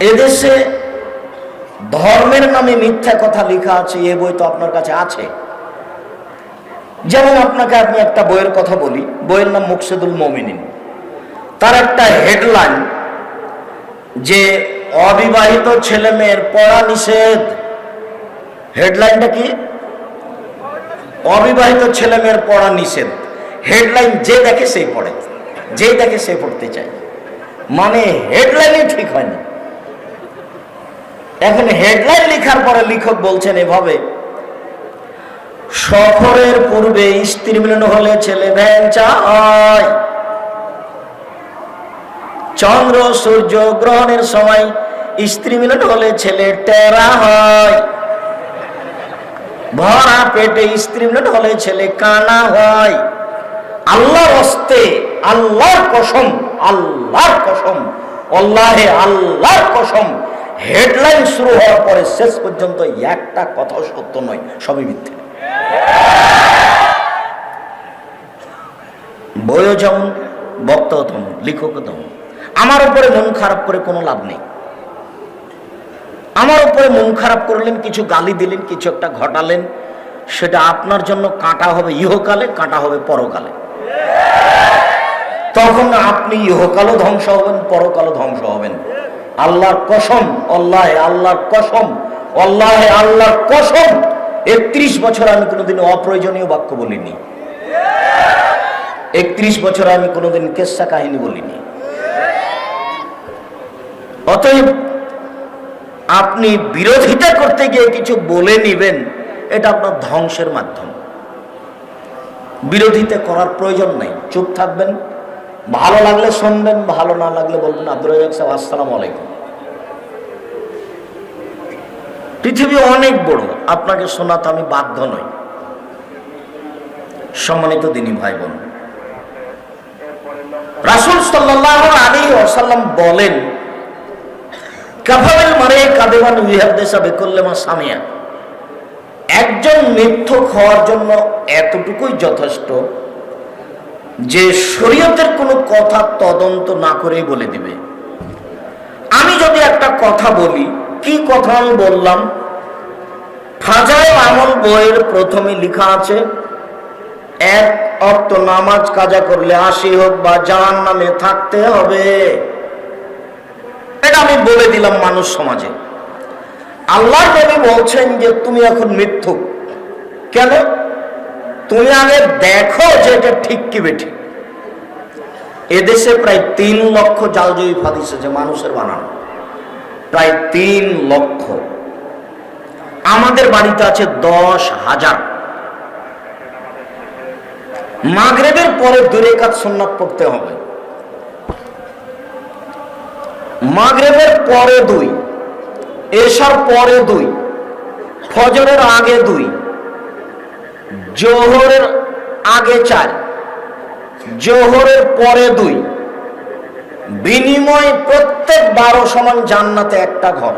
এদেশে ধর্মের নামে মিথ্যা কথা লেখা আছে, এ বই তো আপনার কাছে আছে। যেমন আপনাকে আমি একটা বইয়ের কথা বলি, বইয়ের নাম মুকসেদুল মমিনিন। তার একটা হেডলাইন যে, অবিবাহিত ছেলে মেয়ের পড়া নিষেধ। হেডলাইনটা কি? অবিবাহিত ছেলে মেয়ের পড়া নিষেধ। হেডলাইন যে দেখে সেই পড়ে, যেই দেখে সে পড়তে চায়। মানে হেডলাইনই ঠিক হয় না। এখন হেডলাইন লেখার পরে লেখক বলছেন এভাবে, সফরের পূর্বে স্ত্রী মিলন হলে ছেলে ভ্যাংচা হয় চন্দ্র সূর্য গ্রহণের সময় স্ত্রী মিলন হলে ছেলে টেরা হয়। ভরা পেটে স্ত্রী মিলন হলে ছেলে কানা হয়। আল্লাহর হস্তে আল্লাহর কসম আল্লাহর কসম আল্লাহে আল্লাহর কসম হেডলাইন শুরু হওয়ার পরে শেষ পর্যন্ত একটা কথাও সত্য নয়, সবই মিথ্যে। বইও যেমন, বক্তাও তেমন, লেখকও তেমন। আমার উপরে মন খারাপ করে কোনো লাভ নেই। আমার উপরে মন খারাপ করলেন, কিছু গালি দিলেন, কিছু একটা ঘটালেন, সেটা আপনার জন্য কাটা হবে ইহকালে, কাটা হবে পরকালে। তখন আপনি ইহকালও ধ্বংস হবেন, পরকালও ধ্বংস হবেন। আল্লাহর কসম আল্লাহ আল্লাহর কসম আল্লাহ আল্লাহর কসম। একত্রিশ বছর আমি কোনোদিন অপ্রয়োজনীয় বাক্য বলিনি। একত্রিশ বছর আমি কোনোদিন কেসা কাহিনী বলিনি। অতএব আপনি বিরোধিতা করতে গিয়ে কিছু বলে নিবেন, এটা আপনার ধ্বংসের মাধ্যম। বিরোধিতা করার প্রয়োজন নাই, চুপ থাকবেন। ভালো লাগলে শুনবেন, ভালো না লাগলে বলবেন আব্দুল রাজাক সাহেব, আসসালাম আলাইকুম। পৃথিবী অনেক বড়, আপনাকে শোনাতে আমি বাধ্য নই। সম্মানিত দিনী ভাই বোন রাসুল সাল্লাহ আলী ওসাল্লাম বলেন, কাফাবেল মারে কাদেবান উইহাদেশা বেকল্লেমা সামিয়া। একজন মিথ্যুক হওয়ার জন্য এতটুকুই যথেষ্ট যে শরীয়তের কোনো কথা তদন্ত না করেই বলে দিবে। আমি যদি একটা কথা বলি, কি কথা আমি বললাম? ফাজায় আমল বইয়ের প্রথমে লেখা আছে, এক অক্ত নামাজ কাজা করলে আশি হোক বা জাহান নামে থাকতে হবে। এটা আমি বলে দিলাম মানুষ সমাজে। আল্লাহ নবী বলছেন যে, তুমি এখন মিথ্যুক কেন? তুমি আগে দেখো যে এটা ঠিক কি বেঠিক। এদেশে প্রায় তিন লক্ষ জালজয়ী ফাদিস আছে মানুষের বানানো। প্রায় তিন লক্ষ। আমাদের বাড়িতে আছে দশ হাজার। মাগরেবের পরে দূরে কাজ সন্ন্যাত পড়তে হবে। মাগরেবের পরে দুই এসার পরে দুই, ফজরের আগে দুই। জোহরের আগে চার, জোহরের পরে দুই। বিনিময় প্রত্যেক বারো সমান জান্নাতে একটা ঘর।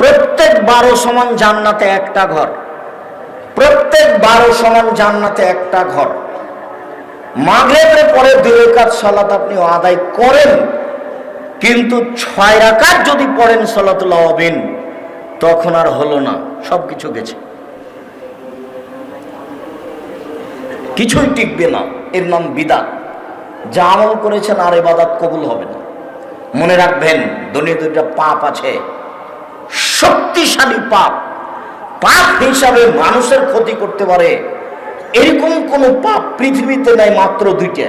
প্রত্যেক বারো সমান জান্নাতে একটা ঘর। প্রত্যেক বারো সমান জান্নাতে একটা ঘর। মাগরেবের পরে দুই কাজ সালাত আপনি আদায় করেন, কিন্তু ছয় রাকাত যদি পড়েন সলাতুল্লাহ হবেন তখন আর হলো না সব কিছু গেছে। কিছুই টিকবে না। এর নাম বিদাত। যা আমল করেছেন আর এবাদাত কবুল হবে না। মনে রাখবেন দুনিয়া দুইটা পাপ আছে। শক্তিশালী পাপ। পাপ হিসাবে মানুষের ক্ষতি করতে পারে। এরকম কোন পাপ পৃথিবীতে নাই মাত্র দুইটা।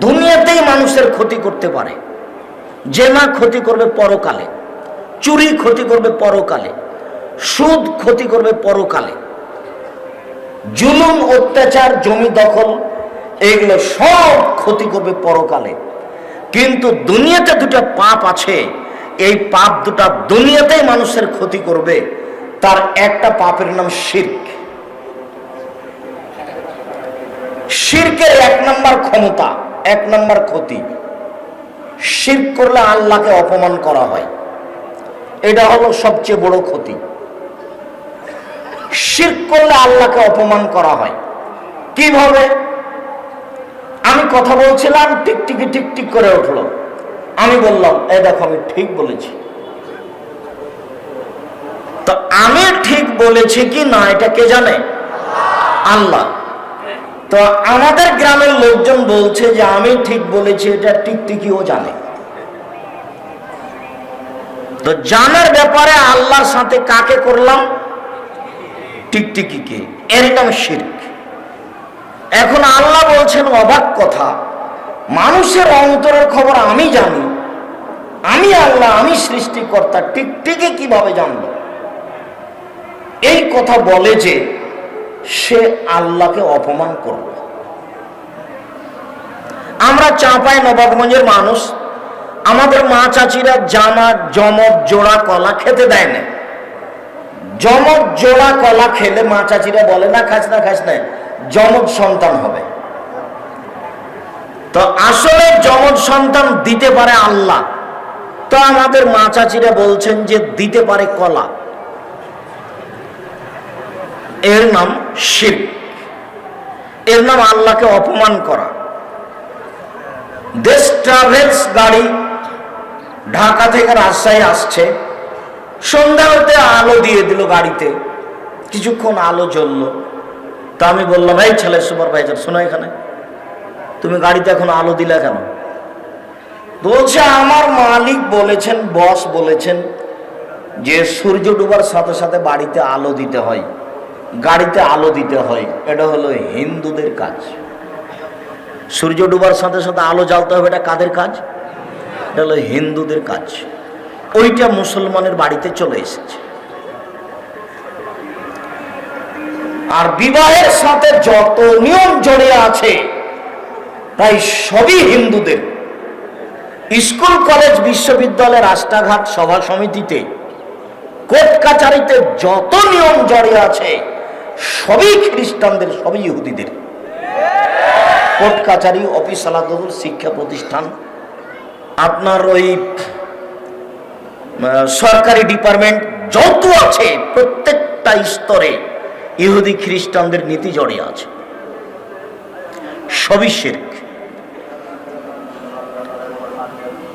দুনিয়াতেই মানুষের ক্ষতি করতে পারে। জেনা ক্ষতি করবে পরকালে, চুরি ক্ষতি করবে পরকালে, সুদ ক্ষতি করবে পরকালে জুলুম, অত্যাচার, জমি দখল, এগুলো সব ক্ষতি করবে পরকালে। কিন্তু দুনিয়াতে দুটো পাপ আছে। এই পাপ দুটা দুনিয়াতেই মানুষের ক্ষতি করবে। তার একটা পাপের নাম শির্ক। শির্কের এক নম্বর ক্ষমতা, এক নম্বর ক্ষতি। শির্ক করলে আল্লাহকে অপমান করা হয়। এটা হলো সবচেয়ে বড় ক্ষতি। শির্ক করলে আল্লাহকে অপমান করা হয়। কীভাবে? আমি কথা বলছিলাম, টিকটিকি টিকটিক করে উঠল। আমি বললাম, এ দেখো, আমি ঠিক বলেছি। তো আমি ঠিক বলেছি কি না, এটা কে জানে? আল্লাহ। তো আমাদের গ্রামের লোকজন বলছে যে, আমি ঠিক বলেছি, এটা টিকটিকিও জানে। তো জানার ব্যাপারে আল্লাহর সাথে কাকে করলাম? টিকটিকিকে এর নাম শির্ক। এখন আল্লাহ বলছেন অবাক কথা, মানুষের অন্তরের খবর আমি জানি, আমি আল্লাহ, আমি সৃষ্টিকর্তা টিকটিকি কীভাবে জানব? এই কথা বলে যে সে আল্লাহকে অপমান করল। আমরা চাঁপাই নবাবগঞ্জের মানুষ, আমাদের মা চাচিরা জামা, জমক, জোড়া, কলা খেতে দেয় না জমক জোড়া কলা খেলে মা চাচিরা বলে, না, খাস না খাস না জমক সন্তান হবে। তো আসলে জমক সন্তান দিতে পারে আল্লাহ। তো আমাদের মা চাচিরা বলছেন যে দিতে পারে কলা। এর নাম শির। এর নাম আল্লাহকে অপমান করা। দেশ ট্রাভেলস গাড়ি ঢাকা থেকে রাজশাহী আসছে। সন্ধ্যা হতে আলো দিয়ে দিল গাড়িতে। কিছুক্ষণ আলো জ্বললো। তা আমি বললাম, এই ছেলে সুপারভাইজার শোনো এখানে। তুমি গাড়িতে এখন আলো দিলে কেন? বলছে, আমার মালিক বলেছেন, বস বলেছেন যে সূর্য ডুবার সাথে সাথে বাড়িতে আলো দিতে হয়। গাড়িতে আলো দিতে হয়। এটা হলো হিন্দুদের কাজ। সূর্য ডুবার সাথে সাথে আলো জ্বালতে হবে, এটা কাদের কাজ? এটা হলো হিন্দুদের কাজ। ওইটা মুসলমানের বাড়িতে চলে এসেছে। আর বিবাহের সাথে যত নিয়ম জড়িয়ে আছে, তাই সবই হিন্দুদের। স্কুল, কলেজ বিশ্ববিদ্যালয় রাস্তাঘাট, সভা সমিতিতে, কোর্ট কাচারিতে যত নিয়ম জড়িয়ে আছে, সবই খ্রিস্টানদের, সবই ইহুদিদের। কোর্ট কাচারি, অফিস আলাদুল শিক্ষা প্রতিষ্ঠান, আপনার ওই সরকারি ডিপার্টমেন্ট যত আছে, প্রত্যেকটা স্তরে ইহুদি খ্রিস্টানদের নীতি জড়িয়ে আছে। সবই শির্ক।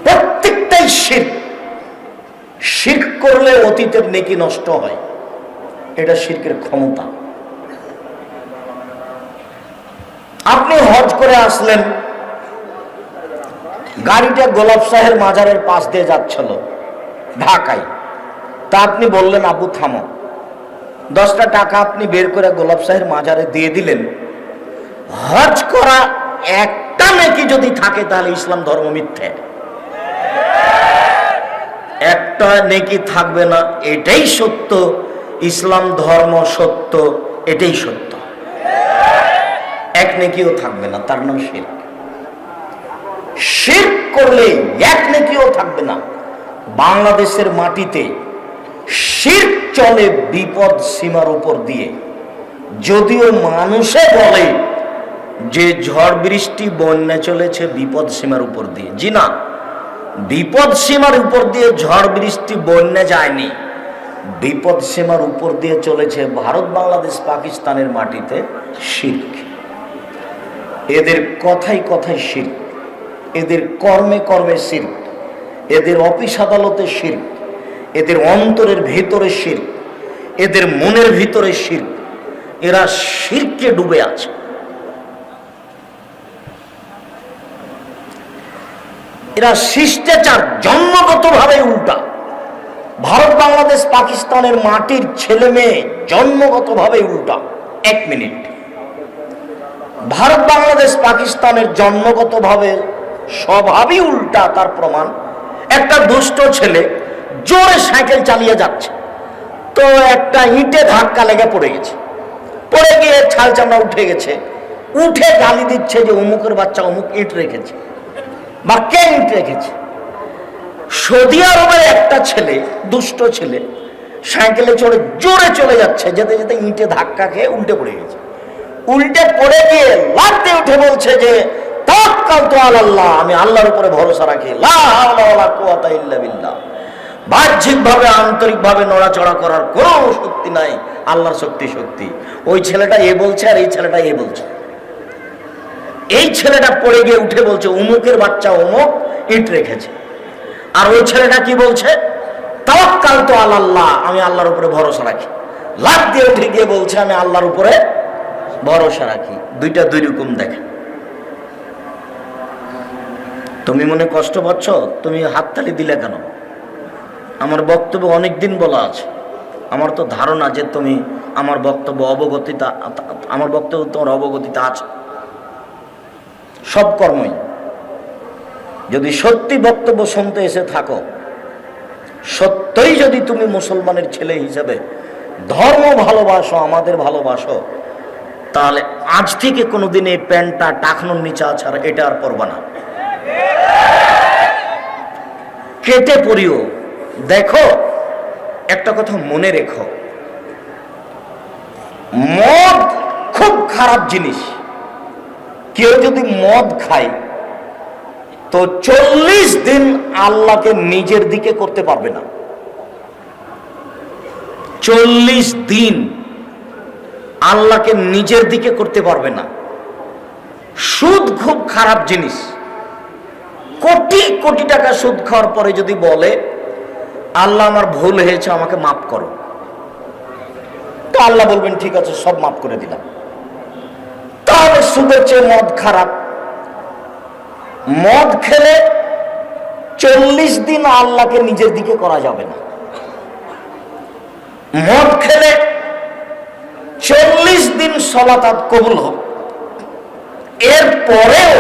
প্রত্যেকটাই শির্ক। শির্ক করলে অতীতের নেকি নষ্ট হয়। এটা শির্কের ক্ষমতা। আপনি হজ করে আসলেন, গাড়িটা গোলাপ শাহের মাজারের পাশ দিয়ে যাচ্ছিল। ঢাকায়। তা আপনি বললেন, আবু, থামো। দশটা টাকা আপনি বের করে গোলাপ শাহের মাজারে দিয়ে দিলেন। হজ করা একটা নাকি যদি থাকে, তাহলে ইসলাম ধর্ম মিথ্যে। একটা নেকি থাকবে না, এটাই সত্য। ইসলাম ধর্ম সত্য, এটাই সত্য। এক নেকিও থাকবে না, তার নাম শির্ক। শির্ক করলে এক নেকিও থাকবে না। বাংলাদেশের মাটিতে শির্ক চলে বিপদ সীমার উপর দিয়ে। যদিও মানুষে বলে যে ঝড় বৃষ্টি, বন্যা চলেছে বিপদ সীমার উপর দিয়ে। জি না, বিপদ সীমার উপর দিয়ে ঝড় বৃষ্টি, বন্যা যায়নি। বিপদ সীমার উপর দিয়ে চলেছে ভারত, বাংলাদেশ, পাকিস্তানের মাটিতে শির্ক। এদের কথাই কথাই শির্ক, এদের কর্মে কর্মে শির্ক। এদের অফিস আদালতে শির্ক, এদের অন্তরের ভেতরে শির্ক, এদের মনের ভিতরে শির্ক, এরা শিরকে ডুবে আছে। এরা শিষ্টাচার জন্মগতভাবে উল্টা। ভারত, বাংলাদেশ, পাকিস্তানের মাটির ছেলে মেয়ে জন্মগতভাবে উল্টা। এক মিনিট। ভারত, বাংলাদেশ, পাকিস্তানের জন্মগতভাবে স্বভাবই উল্টা, তার প্রমাণ একটা দুষ্ট ছেলে জোরে সাইকেল চালিয়ে যাচ্ছে। তো একটা ইটে ধাক্কা লেগে পড়ে গেছে। পড়ে গিয়ে ছাল চামড়া উঠে গেছে। উঠে গালি দিচ্ছে যে অমুকের বাচ্চা অমুক ইট রেখেছে। বা কে ইট রেখেছে? সৌদি আরবের একটা ছেলে, দুষ্ট ছেলে, সাইকেলে চড়ে জোরে চলে যাচ্ছে, যেতে যেতে ইটে ধাক্কা খেয়ে উল্টে পড়ে গেছে। উল্টে পড়ে গিয়ে লাফতে উঠে বলছে যে আমি আল্লাহর উপরে ভরসা রাখি, লা হাওলা ওয়ালা নড়াচড়া করার শক্তি নাই, আল্লাহর শক্তি শক্তি। ওই ছেলেটা এ বলছে আর এই ছেলেটা এ বলছে। এই ছেলেটা পড়ে গিয়ে উঠে বলছে, উমুকের বাচ্চা অমুক ইট রেখেছে। আর ওই ছেলেটা কি বলছে? তাওয়াক্কাল তো আল্লাহ আমি আল্লাহর উপরে ভরসা রাখি। লাভ দিয়ে উঠে গিয়ে বলছে, আমি আল্লাহর উপরে ভরসা রাখি। দুইটা দুই রকম দেখে। তুমি মনে কষ্ট পাচ্ছ? তুমি হাততালি দিলে কেন? আমার বক্তব্য অনেক দিন বলা আছে। আমার তো ধারণা যে তুমি আমার বক্তব্য অবগতিতা, আমার বক্তব্য তোমার অবগতিতা আছে। সব কর্মই। যদি সত্যি বক্তব্য শুনতে এসে থাকো, সত্যই যদি তুমি মুসলমানের ছেলে হিসেবে ধর্ম ভালোবাসো, আমাদের ভালোবাসো, তাহলে আজ থেকে কোনোদিন এই প্যান্টটা টাকনোর নিচে আর এটা আর পরবা না। কেটে পড়িও। দেখো, একটা কথা মনে রেখো। মদ খুব খারাপ জিনিস। কেউ যদি মদ খায়, তো চল্লিশ দিন আল্লাহকে নিজের দিকে করতে পারবে না। চল্লিশ দিন আল্লাহকে নিজের দিকে করতে পারবে না। সুদ খুব খারাপ জিনিস। কোটি কোটি টাকা সুদ খাওয়ার পরে যদি বলে, আল্লাহ আমার ভুল হয়েছে, আমাকে মাফ করো। তো আল্লাহ বলবেন, ঠিক আছে, সব মাফ করে দিলাম। তাহলে সুদের চেয়ে মদ খারাপ। মদ খেলে চল্লিশ দিন আল্লাহকে নিজের দিকে করা যাবে না। মদ খেলে চল্লিশ দিন সলাতাত কবুল হোক। এরপরেও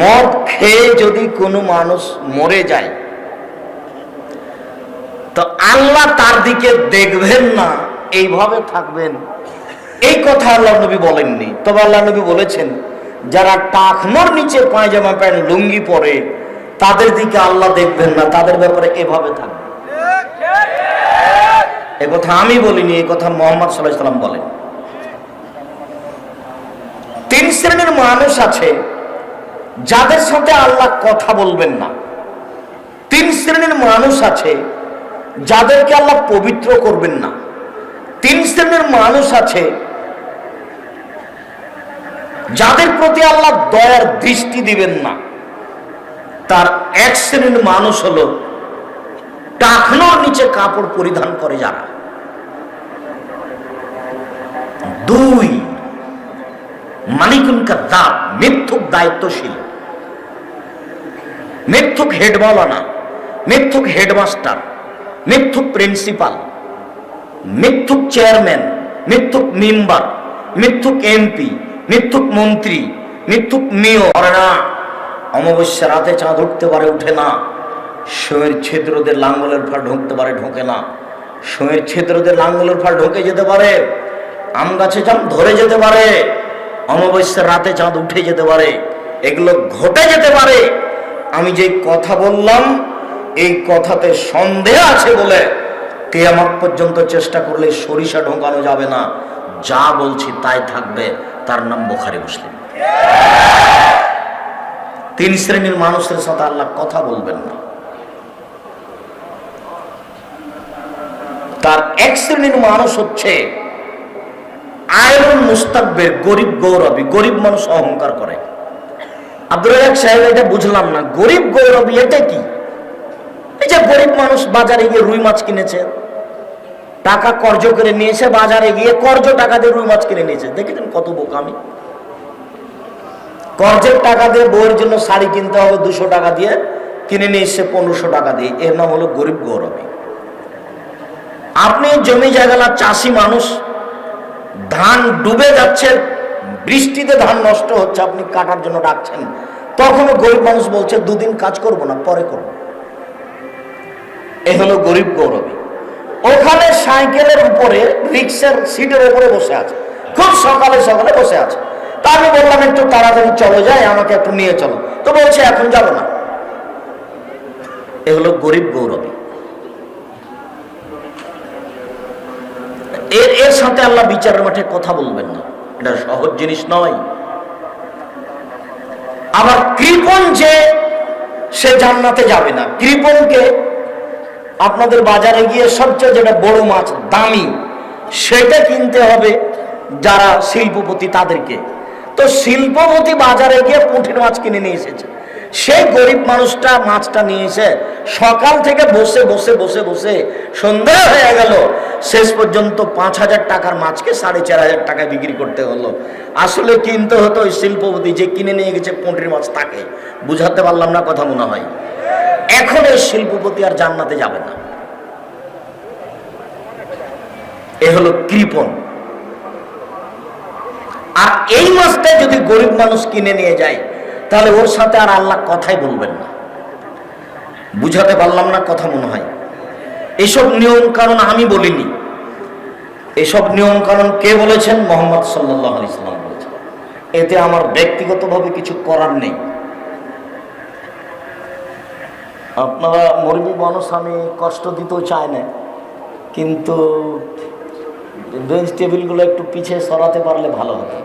মদ খেয়ে যদি কোনো মানুষ মরে যায়, তো আল্লাহ তার দিকে দেখবেন না, এইভাবে থাকবেন। এই কথা আল্লাহ নবী বলেননি। তবে আল্লাহ নবী বলেছেন, যারা টাকনোর নিচে পায়জামা প্যান্ট, লুঙ্গি পরে, তাদের দিকে আল্লাহ দেখবেন না, তাদের ব্যাপারে এভাবে থাকবে এ কথা আমি বলিনি, এ কথা মোহাম্মদ সাল্লাহ সাল্লাম বলেন। তিন শ্রেণির মানুষ আছে যাদের সাথে আল্লাহ কথা বলবেন না, তিন শ্রেণির মানুষ আছে যাদেরকে আল্লাহ পবিত্র করবেন না। তিন শ্রেণির মানুষ আছে যাদের প্রতি আল্লাহ দয়ার দৃষ্টি দিবেন না। তার এক শ্রেণির মানুষ হলো টাকনোর নিচে কাপড় পরিধান করে যারা। দুই মালিকুন কাদ্দাব মিথ্যুক দায়িত্বশীল। মিথ্যুক হেডমালানা মিথ্যুক হেডমাস্টার মিথ্যুক প্রিন্সিপাল মিথ্যুক চেয়ারম্যান মিথ্যুক মেম্বার মিথ্যুক এমপি মিথ্যুক মন্ত্রী মিথ্যুক মেয়র না, অমাবস্যা রাতে চাঁদ উঠতে পারে, উঠে না। শোয়ের ছিদ্রদের লাঙ্গলের ফাল ঢুকতে পারে, ঢোকে না। শোয়ের ছিদ্রদের লাঙ্গলের ফাল ঢোকে যেতে পারে। আম গাছে চাঁদ ধরে যেতে পারে। অমাবস্যার রাতে চাঁদ উঠে যেতে পারে। এগুলো ঘটে যেতে পারে। আমি যে কথা বললাম, এই কথাতে সন্দেহ আছে বলে কেয়ামত পর্যন্ত চেষ্টা করলে সরিষা ঢোকানো যাবে না। যা বলছি তাই থাকবে। তার নাম বোখারি মুসলিম। তিন শ্রেণির মানুষের সাথে আল্লাহ কথা বলবেন না। তার এক শ্রেণির মানুষ হচ্ছে আয়রন মুস্তাকবের, গরিব গৌরবী। গরিব মানুষ অহংকার করে। আব্দুল রাজাক সাহেব এটা বুঝলাম না। গরিব গৌরবী এটা কি? এই যে গরিব মানুষ বাজারে গিয়ে রুই মাছ কিনেছে, টাকা কর্জ করে নিয়েছে, বাজারে গিয়ে কর্জ টাকা দিয়ে রুই মাছ কিনে নিয়েছে। দেখেছেন কত বোকামি? কর্জের টাকা দিয়ে বউয়ের জন্য শাড়ি কিনতে হবে, দুশো টাকা দিয়ে কিনে নিয়ে এসছে, পনেরোশো টাকা দিয়ে। এর নাম হলো গরিব গৌরবী। আপনি জমি জায়গালা চাষি মানুষ, ধান ডুবে যাচ্ছে বৃষ্টিতে ধান নষ্ট হচ্ছে, আপনি কাটার জন্য ডাকছেন। তখনও গরিব মানুষ বলছে, দুদিন কাজ করব না, পরে করব। এ হলো গরিব গৌরবী। ওখানে সাইকেলের উপরে, রিক্সার সিটের উপরে বসে আছে। খুব সকালে সকালে বসে আছে। তা আমি বললাম, একটু তাড়াতাড়ি চলো, যাই, আমাকে একটু নিয়ে চলো। তো বলছে, এখন যাব না। এ হলো গরিব গৌরবী। এর এর সাথে আল্লাহ বিচারের মাঠে কথা বলবেন না। এটা সহজ জিনিস নয়। আবার কৃপন যে সে জান্নাতে যাবে না। কৃপনকে আপনাদের বাজারে গিয়ে সবচেয়ে যেটা বড় মাছ, দামি, সেটা কিনতে হবে যারা শিল্পপতি তাদেরকে। তো শিল্পপতি বাজারে গিয়ে পুঁটির মাছ কিনে নিয়ে এসেছে। সেই গরিব মানুষটা মাছটা নিয়েছে সকাল থেকে বসে বসে বসে বসে সন্ধ্যা হয়ে গেল। শেষ পর্যন্ত পাঁচ হাজার টাকার মাছকে সাড়ে চার হাজার টাকায় বিক্রি করতে হলো। আসলে কিনতে হতো ওই শিল্পপতি যে কিনে নিয়ে গেছে পোন্ট্রি মাছ তাকে? বুঝাতে পারলাম না কথা মনে হয়। এখন এই শিল্পপতি আর জান্নাতে যাবে না। এ হলো কৃপণ। আর এই মাছটা যদি গরিব মানুষ কিনে নিয়ে যায় তাহলে ওর সাথে আর আল্লাহ কথাই বলবেন না। বুঝাতে পারলাম না কথা মনে হয়। এসব নিয়ম কারণ আমি বলিনি। এসব নিয়ম কারণ কে বলেছেন? মোহাম্মদ সাল্লাহ ইসলাম বলেছেন। এতে আমার ব্যক্তিগতভাবে কিছু করার নেই। আপনারা মরবি মানুষ, আমি কষ্ট দিতেও চাই না। কিন্তু বেঞ্চ টেবিলগুলো একটু পিছিয়ে সরাতে পারলে ভালো হতো।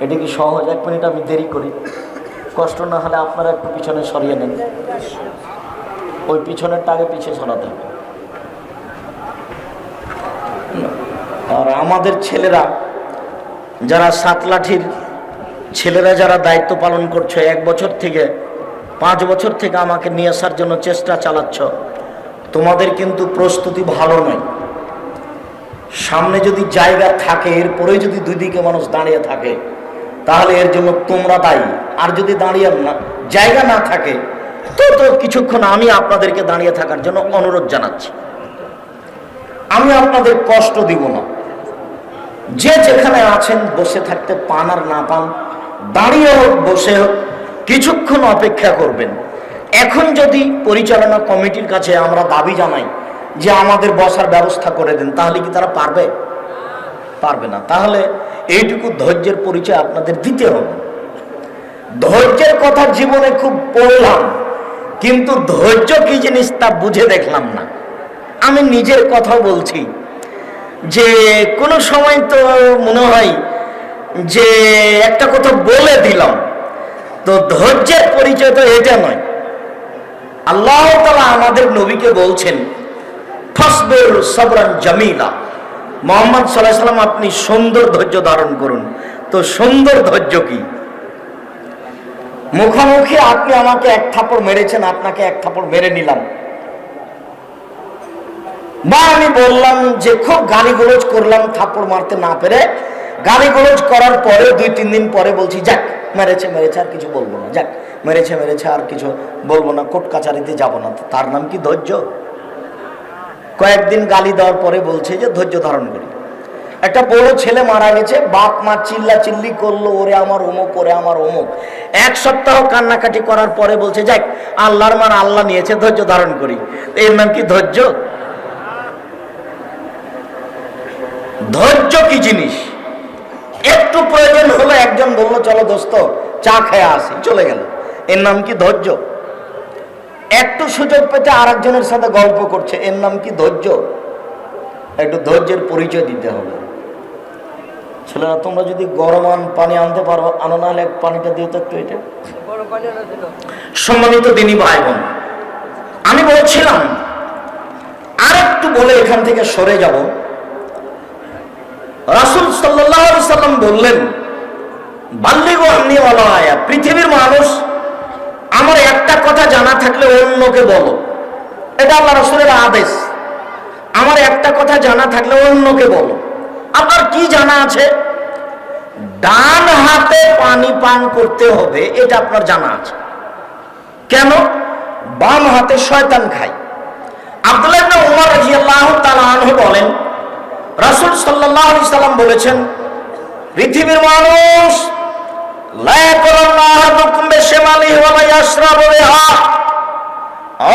এটা কি সহজ? এক মিনিট আমি দেরি করি। কষ্ট না হলে আপনারা একটু পিছনে সরিয়ে নেন। ওই পিছনেরটা আগে পিছিয়ে সরাতে আর আমাদের ছেলেরা, যারা সাত লাঠির, ছেলেরা যারা দায়িত্ব পালন করছে, এক বছর থেকে, পাঁচ বছর থেকে আমাকে নিয়ে আসার জন্য চেষ্টা চালাচ্ছ, তোমাদের কিন্তু প্রস্তুতি ভালো নয়। সামনে যদি জায়গা থাকে এরপরে যদি দুই দিকে মানুষ দাঁড়িয়ে থাকে তাহলে এর জন্য তোমরা দায়ী। আর যদি দাঁড়িয়ে জায়গা না থাকে, তো তো কিছুক্ষণ আমি আপনাদেরকে দাঁড়িয়ে থাকার জন্য অনুরোধ জানাচ্ছি। আমি আপনাদের কষ্ট দিব না। যে যেখানে আছেন, বসে থাকতে পান আর না পান, দাঁড়িয়ে হোক, বসে হোক, কিছুক্ষণ অপেক্ষা করবেন। এখন যদি পরিচালনা কমিটির কাছে আমরা দাবি জানাই যে আমাদের বসার ব্যবস্থা করে দেন, তাহলে কি তারা পারবে? পারবে না। তাহলে এইটুকু ধৈর্যের পরিচয় আপনাদের দিতে হবে। ধৈর্যের কথা জীবনে খুব পড়লাম, কিন্তু ধৈর্য কি জিনিস তা বুঝে দেখলাম না। আমি নিজের কথা বলছি যে, কোনো সময় তো মনে হয় যে, একটা কথা বলে দিলাম, তো ধৈর্যের পরিচয় তো এটা নয়। আল্লাহ তালা আমাদের নবীকে বলছেন, ফসবের সবরান জামিলা। মোহাম্মদ সাল্লাহ সাল্লাম, আপনি সুন্দর ধৈর্য ধারণ করুন। তো সুন্দর ধৈর্য কি? মুখোমুখি আপনি আমাকে এক থাপড় মেরেছেন, আপনাকে এক থাপড় মেরে নিলাম। বা আমি বললাম যে, খুব গালি গোলজ করলাম থাপড় মারতে না পেরে। গালি গোলজ করার পরে দুই, তিন দিন পরে বলছি, যাক, মেরেছে মেরেছে, আর কিছু বলব না। যাক, মেরেছে মেরেছে, আর কিছু বলব না কোর্ট কাচারিতে যাব না। তার নাম কি ধৈর্য? কয়েকদিন গালি দেওয়ার পরে বলছে যে ধৈর্য ধারণ করি। একটা বড় ছেলে মারা গেছে, বাপ মা চিল্লা চিল্লি করল, ওরে আমার অমুক, ওরে আমার অমুক। এক সপ্তাহ কান্নাকাটি করার পরে বলছে, যাক, আল্লাহর মান আল্লাহ নিয়েছে, ধৈর্য ধারণ করি। এর নাম কি ধৈর্য? ধৈর্য কি জিনিস? একটু প্রয়োজন হলো একজন বলল, চলো দোস্ত, চা খেয়ে আসি। চলে গেল। এর নাম কি ধৈর্য? একটু সুযোগ পেতে আর একজনের সাথে গল্প করছে। এর নাম কি ধৈর্য? একটু ধৈর্যের পরিচয় দিতে হবে। ছেলেরা তোমরা যদি গরমান পানি আনতে পারো আনো না এক পানিটা দিও তো একটু এটা। সম্মানিত দিনী ভাই বোন আমি বলছিলাম আর একটু বলে এখান থেকে সরে যাব। রাসুল সাল্লাম বললেন বাল্লিগো আমনি আয়া পৃথিবীর মানুষ আমার একটা কথা জানা থাকলে অন্যকে বলো। এটা আল্লাহ রসুলের আদেশ। আমার একটা কথা জানা থাকলে অন্যকে বলো। আপনার কি জানা আছে? ডান হাতে পানি পান করতে হবে, এটা আপনার জানা আছে। কেন? বাম হাতে শয়তান খায়। আব্দুল্লাহ উমর রাদিয়াল্লাহু তাআলা আনহু বলেন, রাসূল আলাইহি সাল্লাম বলেছেন, পৃথিবীর মানুষ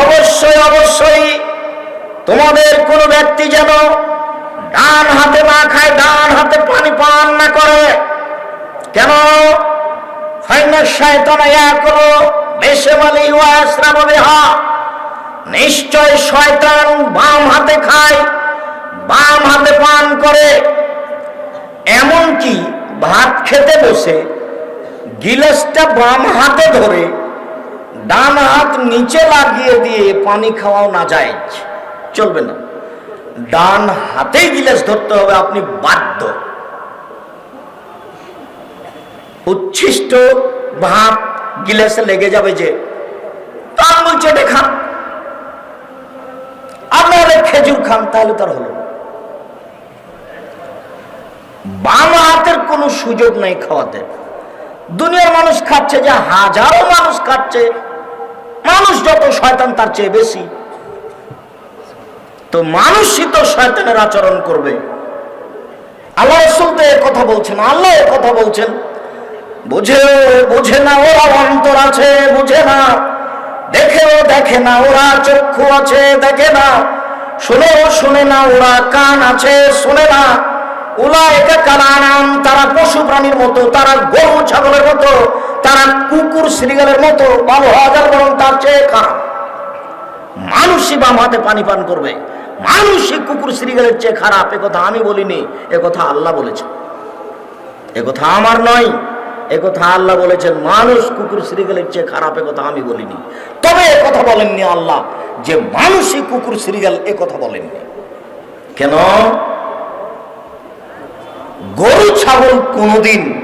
অবশ্যই অবশ্যই তোমাদের কোন ব্যক্তি যেন ডান হাতে না খায়, ডান হাতে পানি পান না করে, কেন? নিশ্চয় শয়তান বাম হাতে খায়, বাম হাতে পান করে এমন কি ভাত খেতে বসে গিলাসটা বাম হাতে ধরে, ডান হাত নিচে লাগিয়ে দিয়ে পানি খাওয়াও না যায় চলবে না। ডান হাতেই গিলাস ধরতে হবে, আপনি বাধ্য। উচ্ছিষ্ট ভাত গিলাসে লেগে যাবে যে তো আঙ্গুল চেটে খান খেজুর খান, তাহলে তার হলো বাম হাতের কোনো সুযোগ নাই খাওয়াতে। দুনিয়ার মানুষ খাচ্ছে যে হাজারো মানুষ খাচ্ছে। মানুষ যত শয়তান, তার চেয়ে বেশি। তো মানুষই তো শয়তানের আচরণ করবে। আল্লাহ রসুল তো কথা বলছেন, আল্লাহ কথা বলছেন। বুঝে বুঝে না ওরা অন্তর আছে, বুঝে না। দেখেও দেখে না, ওরা চক্ষু আছে, দেখে না। শুনেও শুনে না, ওরা কান আছে, শুনে না। ওলা একা কানানাম তারা পশু প্রাণীর মতো, তারা গরু, ছাগলের মতো, তারা কুকুর শ্রীগালের মতো ভালো হাজার বরং তার চেয়ে খারাপ। মানুষই বাম হাতে পানি পান করবে। মানুষই কুকুর শ্রীগালের চেয়ে খারাপ। কথা আমি বলিনি কথা আল্লাহ বলেছে কথা আমার নয় কথা আল্লাহ বলেছেন, মানুষ কুকুর শ্রীগালের চেয়ে খারাপ কথা আমি বলিনি। তবে কথা বলেননি আল্লাহ, যে মানুষই কুকুর শ্রীগাল কথা বলেননি। কেন? গরু, ছাগল কোনোদিন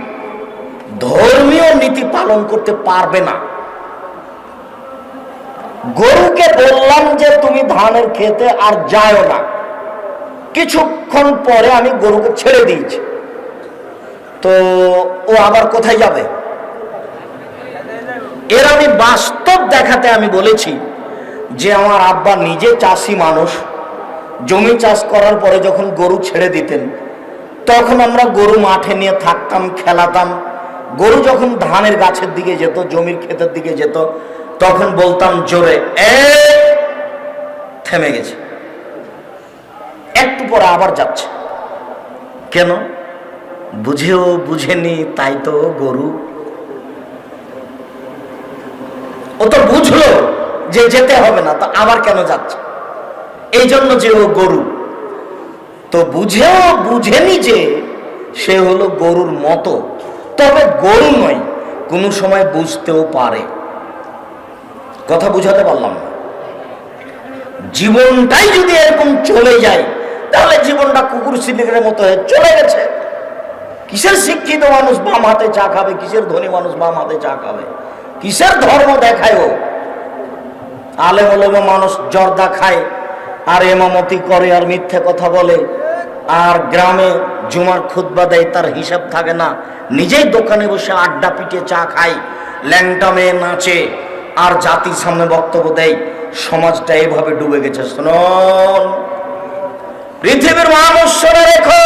ধর্মীয় নীতি পালন করতে পারবে না। গরুকে বললাম যে, তুমি ধানের খেতে আর যাও না। কিছুক্ষণ পরে আমি গরুকে ছেড়ে দিয়েছি। তো ও আবার কোথায় যাবে? এর আমি বাস্তব দেখাতে আমি বলেছি যে, আমার আব্বা নিজে চাষি মানুষ। জমি চাষ করার পরে যখন গরু ছেড়ে দিতেন তখন আমরা গরু মাঠে নিয়ে থাকতাম, খেলাতাম। গরু যখন ধানের গাছের দিকে যেত, জমির ক্ষেতের দিকে যেত, তখন বলতাম, জোরে থেমে গেছে। একটু পরে আবার যাচ্ছে। কেন? বুঝেও বুঝেনি, তাই তো গরু। ও তো বুঝলো যে যেতে হবে না, তো আবার কেন যাচ্ছে? এই জন্য যে ও গরু। তো বুঝেও বুঝেনি যে সে হলো গরুর মতো। তবে গরু নয়, কোনো সময় বুঝতেও পারে। কথা বুঝাতে পারলাম না। জীবনটাই যদি এরকম চলে যায়, তাহলে জীবনটা কুকুর সিলিকের মতো হয়ে চলে গেছে। কিসের শিক্ষিত মানুষ বাম হাতে চা খাবে, কিসের ধনী মানুষ বাম হাতে চা খাবে? কিসের ধর্ম দেখায় ও আলেম মানুষ জর্দা খায় আর এমামতি করে আর মিথ্যে কথা বলে। আর গ্রামে জুমার খুতবা দেয়, তার হিসাব থাকে না। নিজেই দোকানে বসে আড্ডা পিটে চা খায়, ল্যাংটা মেয়ে নাচে, আর জাতির সামনে বক্তব্য দেয়। সমাজটা এভাবে ডুবে গেছে, শুনুন। পৃথিবীর মানুষ শুনে রেখো।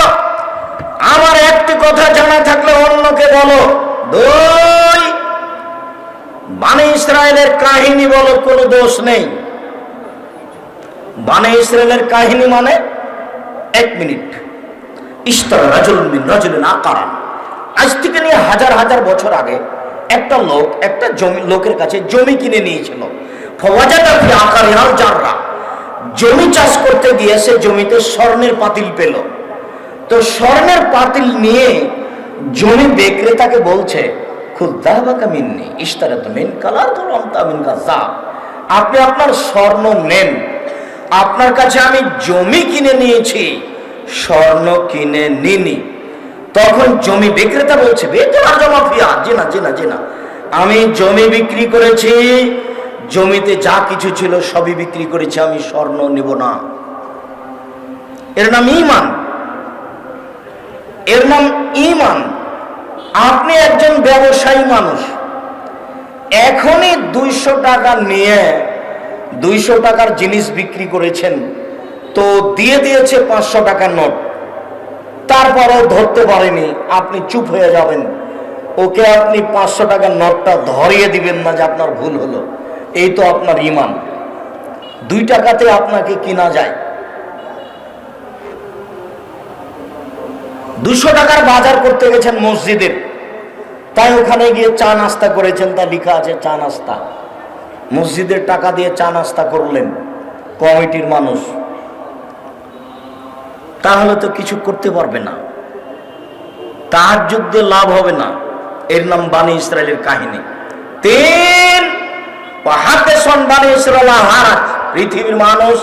আমার একটি কথা জানা থাকলে অন্যকে বলো। দুই, বানে ইসরায়েলের কাহিনী বলো, কোনো দোষ নেই। বানে ইসরায়েলের কাহিনী মানে এক মিনিট। ইস্তর রাজুল মিন রাজুলিন আকারান। আজ থেকে নিয়ে হাজার হাজার বছর আগে একটা লোক, একটা জমি, লোকের কাছে জমি কিনে নিয়েছিল। জমি চাষ করতে গিয়ে সে জমিতে স্বর্ণের পাতিল পেল। তো স্বর্ণের পাতিল নিয়ে জমি বিক্রেতাকে বলছে, খুদ্দাবাকা মিন্নি ইস্তারাত মিন কালার গাজা আপনি আপনার স্বর্ণ নেন। আপনার কাছে আমি জমি কিনে নিয়েছি, স্বর্ণ কিনে নিনি তখন জমি বিক্রেতা বলছে বেতন জমা ফিয়া না না আমি জমি বিক্রি করেছি, জমিতে যা কিছু ছিল সবই বিক্রি করেছি, আমি স্বর্ণ নিব না। এর নাম ইমান। এর নাম ইমান। আপনি একজন ব্যবসায়ী মানুষ। এখনই দুইশো টাকা নিয়ে দুইশো টাকার জিনিস বিক্রি করেছেন। তো দিয়ে দিয়েছে পাঁচশো টাকার নোট। তারপরেও ধরতে পারেনি, আপনি চুপ হয়ে যাবেন। ওকে আপনি পাঁচশো টাকার নোটটা ধরিয়ে দিবেন না যে আপনার ভুল হলো। এই তো আপনার ইমান। দুই টাকাতে আপনাকে কিনা যায়। দুশো টাকার বাজার করতে গেছেন মসজিদের। তাই ওখানে গিয়ে চা নাস্তা করেছেন, তা লেখা আছে চা নাস্তা। মসজিদের টাকা দিয়ে চা নাস্তা করলেন কমিটির মানুষ। তাহলে তো কিছু করতে পারবে না। তার যুদ্ধে লাভ হবে না। এর নাম বানি ইসরায়েলের কাহিনী। তিন, হাতে সন বানি ইসরায়েল হারাত পৃথিবীর মানুষ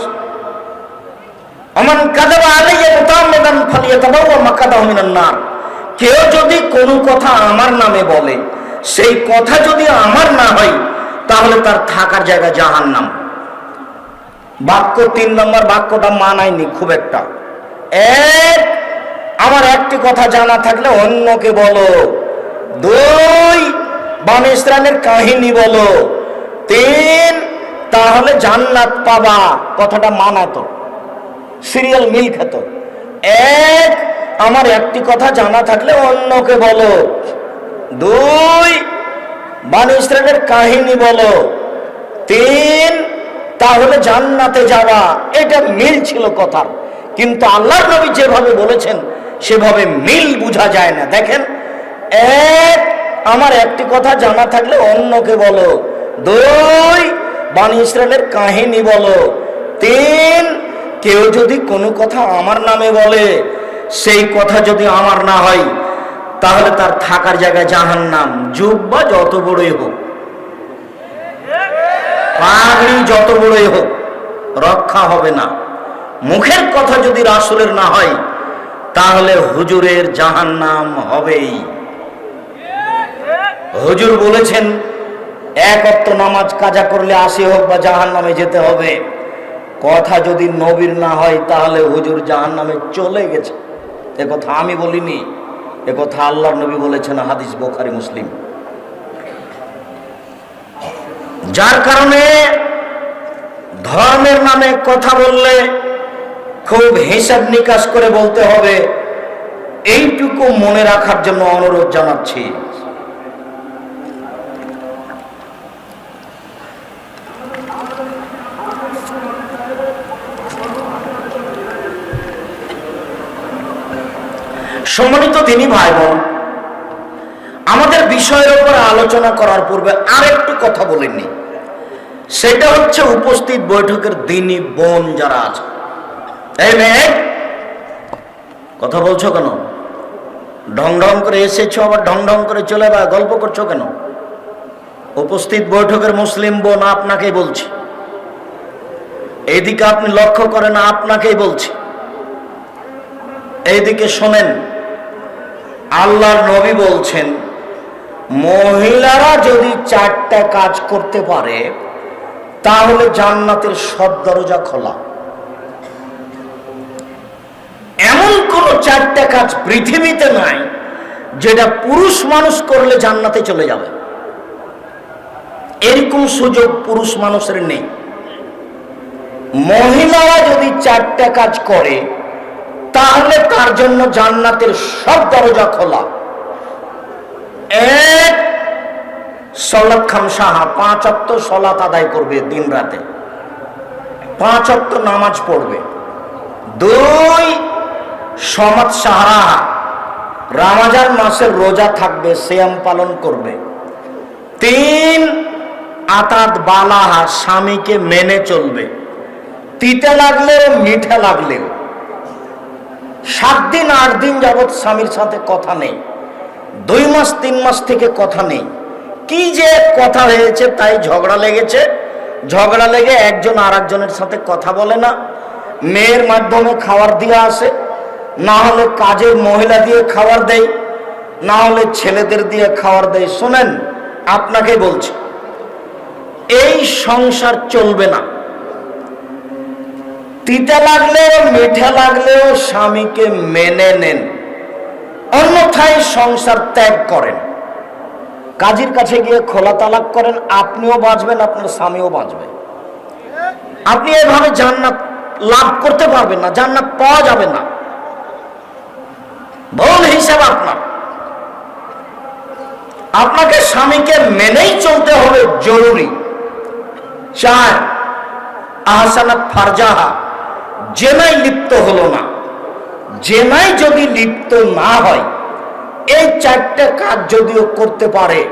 কেউ যদি কোনো কথা আমার নামে বলে, সেই কথা যদি আমার না হয় তাহলে তার থাকার জায়গা জাহান্নাম। বাক্য তিন নম্বর বাক্যটা মানায়নি খুব একটা। এক, আমার একটি কথা জানা থাকলে অন্যকে বলো। দুই ইসরায়েলের কাহিনী বলো। তিন, তাহলে জান্নাত পাবা। কথাটা মানাতো সিরিয়াল মিল খেত। এক, আমার একটি কথা জানা থাকলে অন্যকে বলো। দুই বান ইসরায়েলের কাহিনী বলো। তিন, তাহলে জান্নাতে যাওয়া, এটা মিল ছিল কথার। কিন্তু আল্লাহ নবী যেভাবে বলেছেন, সেভাবে মিল বোঝা যায় না। দেখেন, এক, আমার একটি কথা জানা থাকলে অন্যকে বলো। দুই, বান ইসরায়েলের কাহিনী বলো। তিন, কেউ যদি কোনো কথা আমার নামে বলে, সেই কথা যদি আমার না হয় তাহলে তার থাকার জায়গায় জাহান নাম যুগ বা যত বড়ই হোক। পাগড়ি যত বড়ই হোক, রক্ষা হবে না। মুখের কথা যদি রাসুলের না হয়, তাহলে হুজুরের জাহান নাম হবেই। হুজুর বলেছেন, এক অক্ত নামাজ কাজা করলে আসি হোক বা জাহান নামে যেতে হবে। কথা যদি নবীর না হয়, তাহলে হুজুর জাহান নামে চলে গেছে। এ কথা আমি বলিনি। এ কথা আল্লাহর নবী বলেছেন, হাদিস বোখারি, মুসলিম। যার কারণে ধর্মের নামে কথা বললে খুব হিসাব নিকাশ করে বলতে হবে, এইটুকু মনে রাখার জন্য অনুরোধ জানাচ্ছি। সম্মানিত তিনি ভাই বোন আমাদের বিষয়ের উপরে আলোচনা করার পূর্বে আরেকটু কথা বলেননি সেটা হচ্ছে উপস্থিত বৈঠকের দিনই বোন যারা আছে। এই মেয়ে, কথা বলছো কেন? ঢং ঢং করে এসেছ, আবার ঢং ঢং করে চলে বা গল্প করছ কেন? উপস্থিত বৈঠকের মুসলিম বোন আপনাকেই বলছি। এইদিকে আপনি লক্ষ্য করেন, আপনাকেই বলছি। এইদিকে শোনেন আল্লাহর নবী বলছেন, মহিলারা যদি চারটা কাজ করতে পারে, তাহলে জান্নাতের সব দরজা খোলা। এমন কোন চারটা কাজ পৃথিবীতে নাই, যেটা পুরুষ মানুষ করলে জান্নাতে চলে যাবে। এরকম সুযোগ পুরুষ মানুষের নেই। মহিলারা যদি চারটা কাজ করে তাহলে তার জন্য জান্নাতের সব দরজা খোলা। এক, সলাৎ খাম সাহা, পাঁচ অক্ত আদায় করবে দিন রাতে। পাঁচ অক্ত নামাজ পড়বে। দুই, সমাজ সাহারা, রামাজান মাসের রোজা থাকবে শ্যাম পালন করবে। তিন, আতাত বালাহা, স্বামীকে মেনে চলবে। তিতে লাগলেও মিঠা লাগলেও। সাত দিন আট দিন যাবৎ স্বামীর সাথে কথা নেই। দুই মাস, তিন মাস থেকে কথা নেই। কি যে কথা হয়েছে তাই ঝগড়া লেগেছে। ঝগড়া লেগে একজন আর একজনের সাথে কথা বলে না। মেয়ের মাধ্যমে খাবার দিয়ে আসে না হলে কাজের মহিলা দিয়ে খাবার দেয়। না হলে ছেলেদের দিয়ে খাবার দেয়। শোনেন, আপনাকে বলছি, এই সংসার চলবে না। তিতে লাগলেও, মিঠে লাগলেও স্বামীকে মেনে নেন। অন্যথায় সংসার ত্যাগ করেন। কাজীর কাছে গিয়ে খোলা তালাক করেন, আপনিও বাঁচবেন, আপনার স্বামীও বাঁচবে। আপনি এভাবে জান্নাত লাভ করতে পারবেন না, জান্নাত পাওয়া যাবে না। ভুল হিসাব আপনার। আপনাকে স্বামীকে মেনেই চলতে হবে জরুরি। চার আহসানাত ফারজাহা। জেনাই লিপ্ত হলো না। জেনাই যদি লিপ্ত না হয়, এই চারটে কাজ যদিও করতে পারে,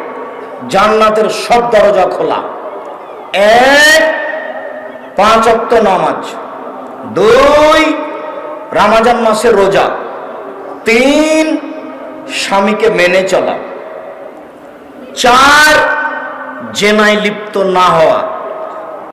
জান্নাতের সব দরজা খোলা। এক, পাঁচ অক্ত নামাজ। দুই, রামাজান মাসের রোজা। তিন, স্বামীকে মেনে চলা। চার জেনায় লিপ্ত না হওয়া।